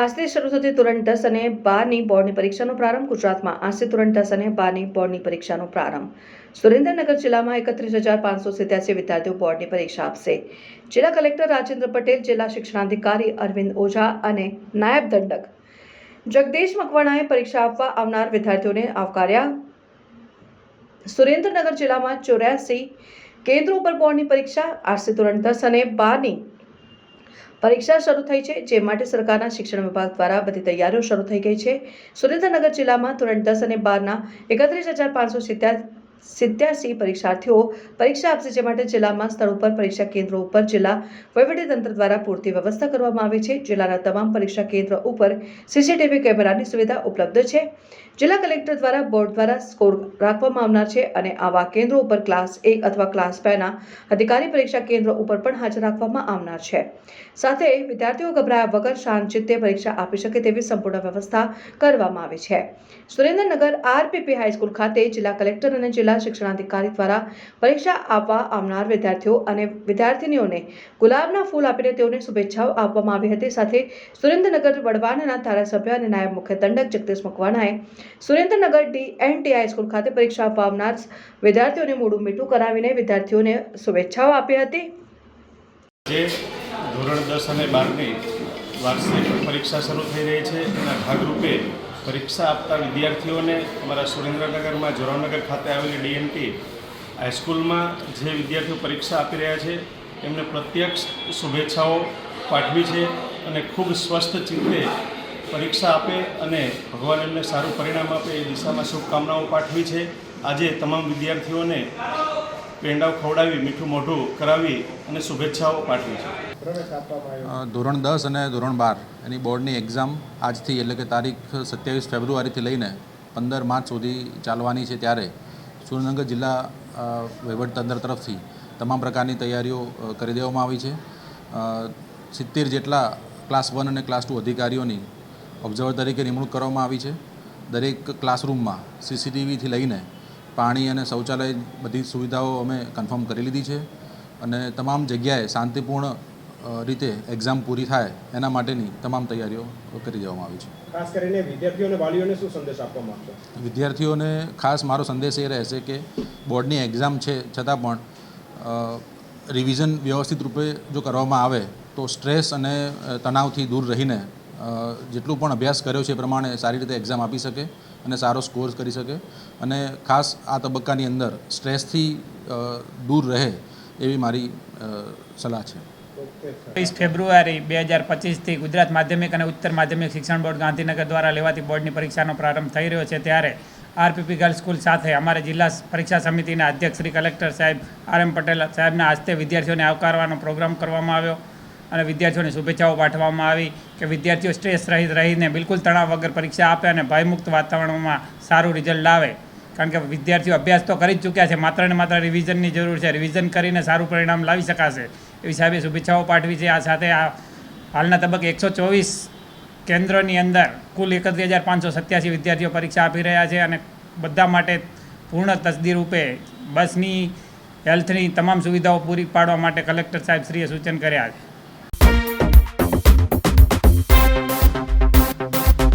આજથી શરૂ થતી ધોરણ દસ અને બારની બોર્ડની પરીક્ષાનો પ્રારંભ. ગુજરાતમાં આજથી ધોરણ દસ અને બારની બોર્ડની પરીક્ષાનો પ્રારંભ. સુરેન્દ્રનગર જિલ્લામાં એકત્રીસ હજાર પાંચસો સિત્યાસી વિદ્યાર્થીઓ બોર્ડની પરીક્ષા આપશે. જિલ્લા કલેક્ટર રાજેન્દ્ર પટેલ, જિલ્લા શિક્ષણાધિકારી અરવિંદ ઓઝા અને નાયબ દંડક જગદીશ મકવાણાએ પરીક્ષા આપવા આવનાર વિદ્યાર્થીઓને આવકાર્યા. સુરેન્દ્રનગર જિલ્લામાં ચોર્યાસી કેન્દ્રો ઉપર બોર્ડની પરીક્ષા. આજથી ધોરણ દસ અને બારની પરીક્ષા શરૂ થઈ છે, જે માટે સરકારના શિક્ષણ વિભાગ દ્વારા બધી તૈયારીઓ શરૂ થઈ ગઈ છે. સુરેન્દ્રનગર જિલ્લામાં ધોરણ દસ અને બારના એકત્રીસ હજાર પાંચસો સિત્યાસી પરીક્ષાર્થીઓ પરીક્ષા આપશે જે માટે જિલ્લામાં સ્થળ ઉપર પરીક્ષા કેન્દ્રો ઉપર જિલ્લા વહીવટીતંત્ર દ્વારા પૂરતી વ્યવસ્થા કરવામાં આવી છે. જિલ્લાના તમામ પરીક્ષા કેન્દ્ર ઉપર સીસીટીવી કેમેરાની સુવિધા ઉપલબ્ધ છે. જિલ્લા કલેક્ટર દ્વારા બોર્ડ દ્વારા સ્કોર રાખવામાં આવનાર છે અને આવા કેન્દ્રો ઉપર ક્લાસ એક અથવા ક્લાસ બેના અધિકારી પરીક્ષા કેન્દ્રો ઉપર પણ હાજર રાખવામાં આવનાર છે. સાથે વિદ્યાર્થીઓ ગભરાયા વગર શાંતચિત્તે પરીક્ષા આપી શકે તેવી સંપૂર્ણ વ્યવસ્થા કરવામાં આવી છે. સુરેન્દ્રનગર આરપીપી હાઈસ્કૂલ ખાતે જિલ્લા કલેક્ટર અને જિલ્લા શિક્ષણાધિકારી દ્વારા પરીક્ષા આપવા આવનાર વિદ્યાર્થીઓ અને વિદ્યાર્થિનીઓને ગુલાબના ફૂલ આપીને તેઓને શુભેચ્છાઓ આપવામાં આવી હતી. સાથે સુરેન્દ્રનગર વડવાનના ધારાસભ્ય અને નાયબ મુખ્ય દંડક Jagdish મકવાણાએ Surendranagar D N T high school ખાતે પરીક્ષા આપવા આવનાર વિદ્યાર્થીઓને મોડું મીઠું કરાવીને વિદ્યાર્થીઓને શુભેચ્છાઓ આપી હતી. ધોરણ દસ અને બારની વાર્ષિક પરીક્ષા શરૂ થઈ રહી છે. એના ભાગરૂપે પરીક્ષા આપતા વિદ્યાર્થીઓને અમારા સુરેન્દ્રનગરમાં જોરાવનગર ખાતે આવેલી ડીએનટી હાઈસ્કૂલમાં જે વિદ્યાર્થીઓ પરીક્ષા આપી રહ્યા છે, એમને પ્રત્યક્ષ શુભેચ્છાઓ પાઠવી છે અને ખૂબ સ્વસ્થ ચિત્તે પરીક્ષા આપે અને ભગવાન એમને સારું પરિણામ આપે એ દિશામાં શુભકામનાઓ પાઠવી છે. આજે તમામ વિદ્યાર્થીઓને પેંડાઓ ખવડાવી મીઠું મોઢું કરાવી અને શુભેચ્છાઓ પાઠવી છે. ધોરણ દસ અને ધોરણ બાર એની બોર્ડની એક્ઝામ આજથી એટલે કે તારીખ સત્યાવીસ ફેબ્રુઆરીથી લઈને પંદર માર્ચ સુધી ચાલવાની છે ત્યારે સુરેન્દ્રનગર જિલ્લા વહીવટતંત્ર વહીવટીતંત્ર તરફથી તમામ પ્રકારની તૈયારીઓ કરી દેવામાં આવી છે. સિત્તેર જેટલા ક્લાસ વન અને ક્લાસ ટુ અધિકારીઓની ઓબ્ઝર્વર તરીકે નિમણૂક કરવામાં આવી છે. દરેક ક્લાસરૂમમાં સીસીટીવીથી લઈને પાણી અને શૌચાલય બધી સુવિધાઓ અમે કન્ફર્મ કરી લીધી છે અને તમામ જગ્યાએ શાંતિપૂર્ણ રીતે એક્ઝામ પૂરી થાય એના માટેની તમામ તૈયારીઓ કરી દેવામાં આવી છે. ખાસ કરીને વિદ્યાર્થીઓને વાલીઓને શું સંદેશ આપવા માંગશો? વિદ્યાર્થીઓને ખાસ મારો સંદેશ એ રહેશે કે બોર્ડની એક્ઝામ છે છતાં પણ રિવિઝન વ્યવસ્થિત રૂપે જો કરવામાં આવે તો સ્ટ્રેસ અને તણાવથી દૂર રહીને જેટલું પણ અભ્યાસ કર્યો છે એ પ્રમાણે સારી રીતે એક્ઝામ આપી શકે અને સારો સ્કોર કરી શકે. અને ખાસ આ તબક્કાની અંદર સ્ટ્રેસથી દૂર રહે એવી મારી સલાહ છે. ત્રીસ ફેબ્રુઆરી બે હજાર પચીસથી ગુજરાત માધ્યમિક અને ઉચ્ચતર માધ્યમિક શિક્ષણ બોર્ડ ગાંધીનગર દ્વારા લેવાતી બોર્ડની પરીક્ષાનો પ્રારંભ થઈ રહ્યો છે. ત્યારે આરપીપી ગર્લ્સ સ્કૂલ સાથે અમારા જિલ્લા પરીક્ષા સમિતિના અધ્યક્ષ શ્રી કલેક્ટર સાહેબ આર એમ પટેલ સાહેબના હસ્તે વિદ્યાર્થીઓને આવકારવાનો પ્રોગ્રામ કરવામાં આવ્યો. અને વિદ્યાર્થીઓને શુભેચ્છાઓ પાઠવવામાં આવી કે વિદ્યાર્થીઓ સ્ટ્રેસ રહિત રહીને બિલકુલ તણાવ વગર પરીક્ષા આપે અને ભયમુક્ત વાતાવરણમાં સારું રિઝલ્ટ લાવે. કારણ કે વિદ્યાર્થીઓ અભ્યાસ તો કરી જ ચૂક્યા છે, માત્ર ને માત્ર રિવિઝનની જરૂર છે. રિવિઝન કરીને સારું પરિણામ લાવી શકાશે. એવી સાહેબે શુભેચ્છાઓ પાઠવી છે. આ સાથે આ હાલના તબક્કે એકસો ચોવીસ કેન્દ્રોની અંદર કુલ એકત્રીસ હજાર પાંચસો સત્યાસી વિદ્યાર્થીઓ પરીક્ષા આપી રહ્યા છે અને બધા માટે પૂર્ણ તસદી રૂપે બસની, હેલ્થની તમામ સુવિધાઓ પૂરી પાડવા માટે કલેક્ટર સાહેબ શ્રીએ સૂચન કર્યા છે.